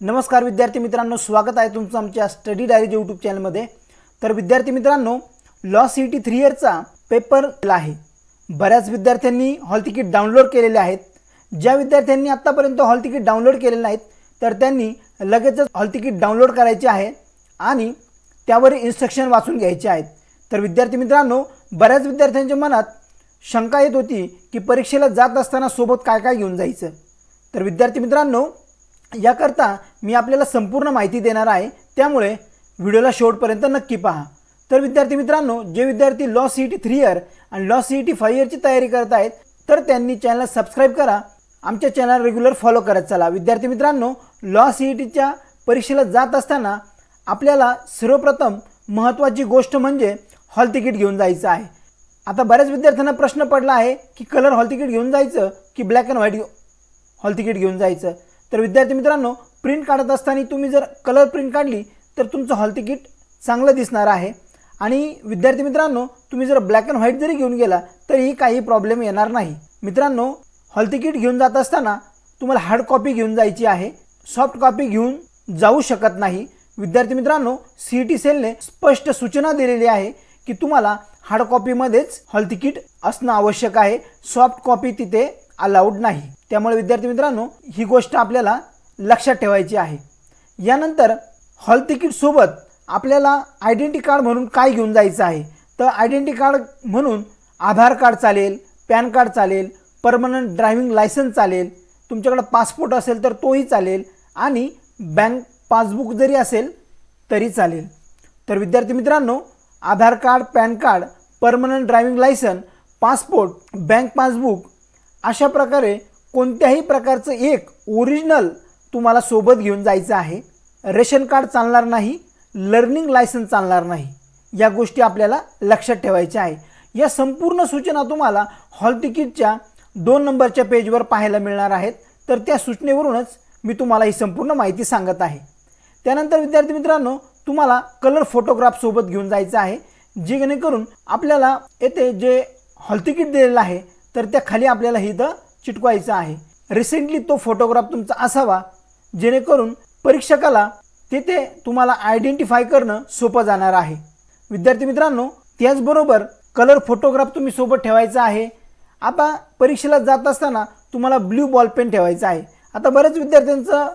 नमस्कार विद्यार्थी मित्रांनो स्वागत आहे तुमचं आमच्या स्टडी डायरीज यूट्यूब चॅनलमध्ये तर विद्यार्थी मित्रांनो लॉ सी टी थ्री इयरचा पेपर आहे. बऱ्याच विद्यार्थ्यांनी हॉल तिकीट डाउनलोड केलेले आहेत. ज्या विद्यार्थ्यांनी आत्तापर्यंत हॉल तिकीट डाउनलोड केलेले नाहीत तर त्यांनी लगेचच हॉल तिकीट डाउनलोड करायचे आहे आणि त्यावर इन्स्ट्रक्शन वाचून घ्यायचे आहेत. तर विद्यार्थी मित्रांनो बऱ्याच विद्यार्थ्यांच्या मनात शंका येत होती की परीक्षेला जात असताना सोबत काय काय घेऊन जायचं? तर विद्यार्थी मित्रांनो याकरता मी आपल्याला संपूर्ण माहिती देणार आहे. त्यामुळे व्हिडिओला शेवटपर्यंत नक्की पहा. तर विद्यार्थी मित्रांनो जे विद्यार्थी law C E T three year आणि law C E T five इयरची तयारी करत आहेत तर त्यांनी चॅनल सबस्क्राईब करा. आमच्या चॅनल रेग्युलर फॉलो करत चला. विद्यार्थी मित्रांनो लॉ सी ई टीच्या परीक्षेला जात असताना आपल्याला सर्वप्रथम महत्त्वाची गोष्ट म्हणजे हॉल तिकीट घेऊन जायचं आहे. आता बऱ्याच विद्यार्थ्यांना प्रश्न पडला आहे की कलर हॉल तिकीट घेऊन जायचं की black and white hall ticket घेऊन जायचं? तर विद्यार्थी मित्रांनो प्रिंट काढत असताना तुम्ही जर कलर प्रिंट काढली तर तुमचं हॉल तिकीट चांगलं दिसणार आहे. आणि विद्यार्थी मित्रांनो तुम्ही जर ब्लॅक अँड व्हाईट जरी घेऊन गेला तरीही काही प्रॉब्लेम येणार नाही. मित्रांनो हॉल तिकीट घेऊन जात असताना तुम्हाला हार्ड कॉपी घेऊन जायची आहे. सॉफ्ट कॉपी घेऊन जाऊ शकत नाही. विद्यार्थी मित्रांनो सी टी सेलने स्पष्ट सूचना दिलेली आहे की तुम्हाला हार्ड कॉपीमध्येच हॉल तिकीट असणं आवश्यक आहे. सॉफ्ट कॉपी तिथे अलाउड नाही. त्यामुळे विद्यार्थी मित्रांनो ही गोष्ट आपल्याला लक्षात ठेवायची आहे. यानंतर हॉल तिकीटसोबत आपल्याला आयडेंटी कार्ड म्हणून काय घेऊन जायचं आहे? तर आयडेंटी कार्ड म्हणून आधार कार्ड चालेल पॅन कार्ड चालेल परमनंट ड्रायव्हिंग लायसन्स चालेल तुमच्याकडं पासपोर्ट असेल तर तोही चालेल आणि बँक पासबुक जरी असेल तरी चालेल. तर विद्यार्थी मित्रांनो Aadhaar card PAN card permanent driving licence passport bank passbook अशा प्रकारे कोणत्याही प्रकारचं एक ओरिजिनल तुम्हाला सोबत घेऊन जायचं आहे. रेशन कार्ड चालणार नाही लर्निंग लायसन्स चालणार नाही. या गोष्टी आपल्याला लक्षात ठेवायच्या आहे. या संपूर्ण सूचना तुम्हाला हॉल तिकीटच्या दोन नंबरच्या पेजवर पाहायला मिळणार आहेत. तर त्या सूचनेवरूनच मी तुम्हाला ही संपूर्ण माहिती सांगत आहे. त्यानंतर विद्यार्थी मित्रांनो तुम्हाला कलर फोटोग्राफ सोबत घेऊन जायचं आहे जेणेकरून आपल्याला येथे जे हॉल तिकीट दिलेलं आहे तर त्या खाली आपल्याला इथं चिटकवायचा आहे. रिसेंटली तो फोटोग्राफ तुमचा असावा जेणेकरून परीक्षकाला तिथे तुम्हाला आयडेंटिफाय करणं सोपं जाणार आहे. विद्यार्थी मित्रांनो त्याचबरोबर कलर फोटोग्राफ तुम्ही सोबत ठेवायचा आहे. आता परीक्षेला जात असताना तुम्हाला ब्ल्यू बॉल पेन ठेवायचा आहे. आता बऱ्याच विद्यार्थ्यांचं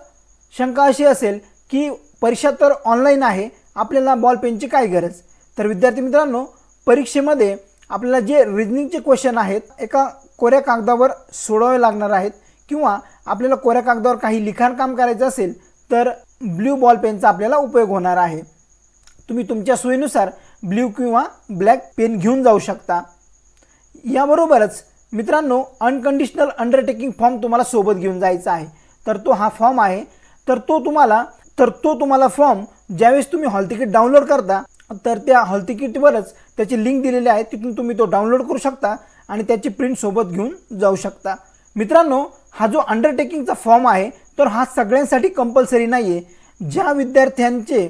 शंका अशी असेल की परीक्षा तर ऑनलाईन आहे आपल्याला बॉल पेनची काय गरज? तर विद्यार्थी मित्रांनो परीक्षेमध्ये आपल्याला जे रिजनिंगचे क्वेश्चन आहेत एका कोऱ्या कागदावर सोडवावे लागणार आहेत किंवा आपल्याला कोऱ्या कागदावर काही लिखाण काम करायचं असेल तर ब्ल्यू बॉल पेनचा आपल्याला उपयोग होणार आहे. तुम्ही तुमच्या सोयीनुसार ब्ल्यू किंवा ब्लॅक पेन घेऊन जाऊ शकता. याबरोबरच मित्रांनो अनकंडिशनल अंडरटेकिंग फॉर्म तुम्हाला सोबत घेऊन जायचा आहे. तर तो हा फॉर्म आहे. तर तो तुम्हाला तर तो तुम्हाला फॉर्म ज्यावेळेस तुम्ही हॉल तिकीट डाउनलोड करता तर त्या हॉल तिकीटवरच त्याची लिंक दिलेली आहे. तिथून तुम्ही तो डाउनलोड करू शकता. आणि त्याची प्रिंट सोबत घेऊन जाऊ शकता. मित्रांनो हा जो अंडरटेकिंगचा फॉर्म आहे तर हा सगळ्यांसाठी कंपल्सरी नाही आहे ज्या विद्यार्थ्यांचे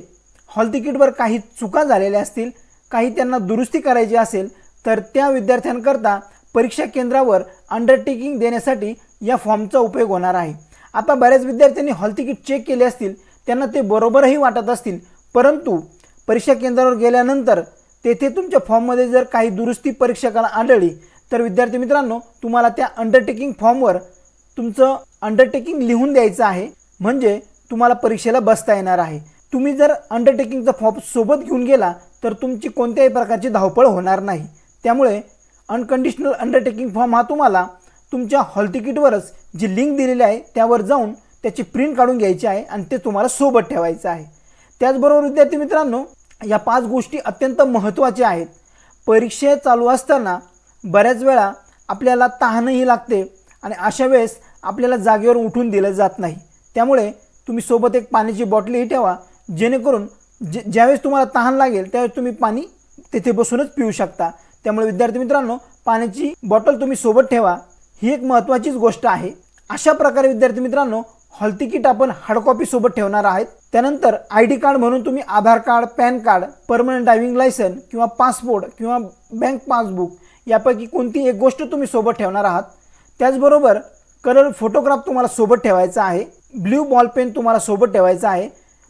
हॉल तिकीटवर काही चुका झालेल्या असतील काही त्यांना दुरुस्ती करायची असेल तर त्या विद्यार्थ्यांकरता परीक्षा केंद्रावर अंडरटेकिंग देण्यासाठी या फॉर्मचा उपयोग होणार आहे. आता बऱ्याच विद्यार्थ्यांनी हॉल तिकीट चेक केले असतील त्यांना ते बरोबरही वाटत असतील. परंतु परीक्षा केंद्रावर गेल्यानंतर तेथे तुमच्या फॉर्ममध्ये जर काही दुरुस्ती परीक्षकाला आढळली तर विद्यार्थी मित्रांनो तुम्हाला त्या अंडरटेकिंग फॉर्मवर तुमचं अंडरटेकिंग लिहून द्यायचं आहे. म्हणजे तुम्हाला परीक्षेला बसता येणार आहे. तुम्ही जर अंडरटेकिंगचा फॉर्म सोबत घेऊन गेला तर तुमची कोणत्याही प्रकारची धावपळ होणार नाही. त्यामुळे अनकंडिशनल अंडरटेकिंग फॉर्म हा तुम्हाला तुमच्या हॉल तिकीटवरच जी लिंक दिलेली आहे त्यावर जाऊन त्याची प्रिंट काढून घ्यायची आहे आणि ते तुम्हाला सोबत ठेवायचं आहे. त्याचबरोबर विद्यार्थी मित्रांनो या पाच गोष्टी अत्यंत महत्त्वाच्या आहेत. परीक्षे चालू असताना बऱ्याच वेळा आपल्याला तहानही लागते आणि अशा वेळेस आपल्याला जागेवर उठून दिलं जात नाही. त्यामुळे तुम्ही सोबत एक पाण्याची बॉटलही ठेवा जेणेकरून जे ज्यावेळेस तुम्हाला तहान लागेल त्यावेळेस तुम्ही पाणी तेथे बसूनच पिऊ शकता. त्यामुळे विद्यार्थी मित्रांनो पाण्याची बॉटल तुम्ही सोबत ठेवा. ही एक महत्त्वाचीच गोष्ट आहे. अशा प्रकारे विद्यार्थी मित्रांनो हॉल तिकीट आपण हार्ड कॉपी सोबत ठेवणार आहेत. त्यानंतर आय डी कार्ड म्हणून तुम्ही Aadhaar card PAN card permanent driving licence किंवा पासपोर्ट किंवा बँक पासबुक यापैकी कोणती एक गोष्ट तुम्ही सोबत ठेवणार आहात? त्याचबरोबर कलर फोटोग्राफ तुम्हाला सोबत ठेवायचा आहे ब्ल्यू बॉल पेन तुम्हाला सोबत ठेवायचा आहे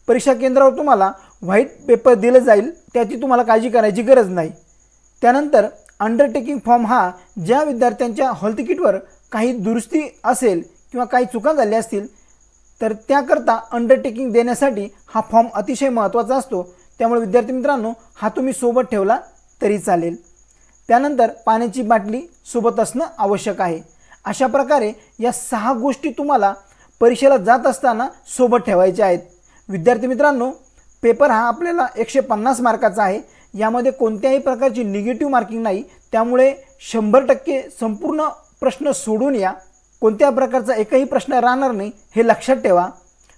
परीक्षा केंद्रावर तुम्हाला व्हाईट पेपर दिलं जाईल त्याची तुम्हाला काळजी करायची गरज नाही. त्यानंतर अंडरटेकिंग फॉर्म हा ज्या विद्यार्थ्यांच्या हॉल तिकीटवर काही दुरुस्ती असेल किंवा काही चुका झाल्या असतील तर त्याकरता अंडरटेकिंग देण्यासाठी हा फॉर्म अतिशय महत्त्वाचा असतो. त्यामुळे विद्यार्थी मित्रांनो हा तुम्ही सोबत ठेवला तरी चालेल. त्यानंतर पाण्याची बाटली सोबत असणं आवश्यक आहे. अशा प्रकारे या सहा गोष्टी तुम्हाला परीक्षेला जात असताना सोबत ठेवायच्या आहेत. विद्यार्थी मित्रांनो पेपर हा आपल्याला एकशे पन्नास मार्काचा आहे. यामध्ये कोणत्याही प्रकारची निगेटिव्ह मार्किंग नाही. त्यामुळे शंभर टक्के संपूर्ण प्रश्न सोडून या. कोणत्या प्रकारचा एकही प्रश्न राहणार नाही हे लक्षात ठेवा.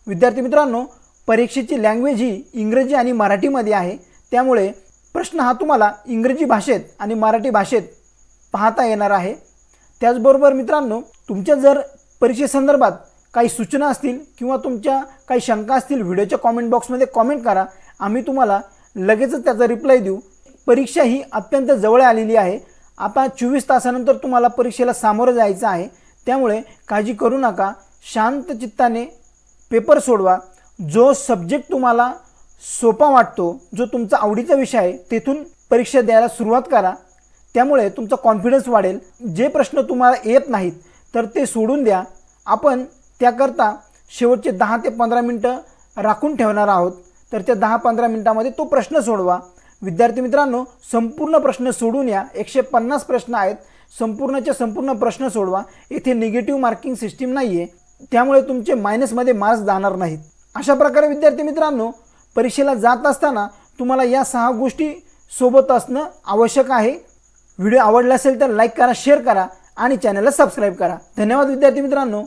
विद्यार्थी मित्रांनो परीक्षेची लँग्वेज ही इंग्रजी आणि मराठीमध्ये आहे. त्यामुळे प्रश्न हा तुम्हाला इंग्रजी भाषेत आणि मराठी भाषेत पाहता येणार आहे. त्याचबरोबर मित्रांनो तुमच्या जर परीक्षेसंदर्भात काही सूचना असतील किंवा तुमच्या काही शंका असतील व्हिडिओच्या कॉमेंट बॉक्समध्ये कॉमेंट करा. आम्ही तुम्हाला लगेचच त्याचा रिप्लाय देऊ. परीक्षा ही अत्यंत जवळ आलेली आहे. आता चोवीस तासानंतर तुम्हाला परीक्षेला सामोरं जायचं आहे. त्यामुळे काळजी करू नका. शांत चित्ताने पेपर सोडवा. जो सब्जेक्ट तुम्हाला सोपा वाटतो जो तुमचा आवडीचा विषय आहे तेथून परीक्षा द्यायला सुरुवात करा. त्यामुळे तुमचा कॉन्फिडन्स वाढेल. जे प्रश्न तुम्हाला येत नाहीत तर ते सोडून द्या. आपण त्याकरता शेवटचे दहा ते पंधरा मिनटं राखून ठेवणार आहोत. तर त्या दहा पंधरा मिनटामध्ये तो प्रश्न सोडवा. विद्यार्थी मित्रांनो संपूर्ण प्रश्न सोडून या. एकशे पन्नास प्रश्न आहेत. संपूर्णच्या संपूर्ण प्रश्न सोडवा. येथे निगेटिव्ह मार्किंग सिस्टीम नाही आहे त्यामुळे तुमचे मायनसमध्ये मार्क्स जाणार नाहीत. अशा प्रकारे विद्यार्थी मित्रांनो परीक्षेला जात असताना तुम्हाला या सहा गोष्टी सोबत असणं आवश्यक आहे. व्हिडिओ आवडला असेल तर लाईक करा शेअर करा आणि चॅनलला सबस्क्राईब करा. धन्यवाद विद्यार्थी मित्रांनो.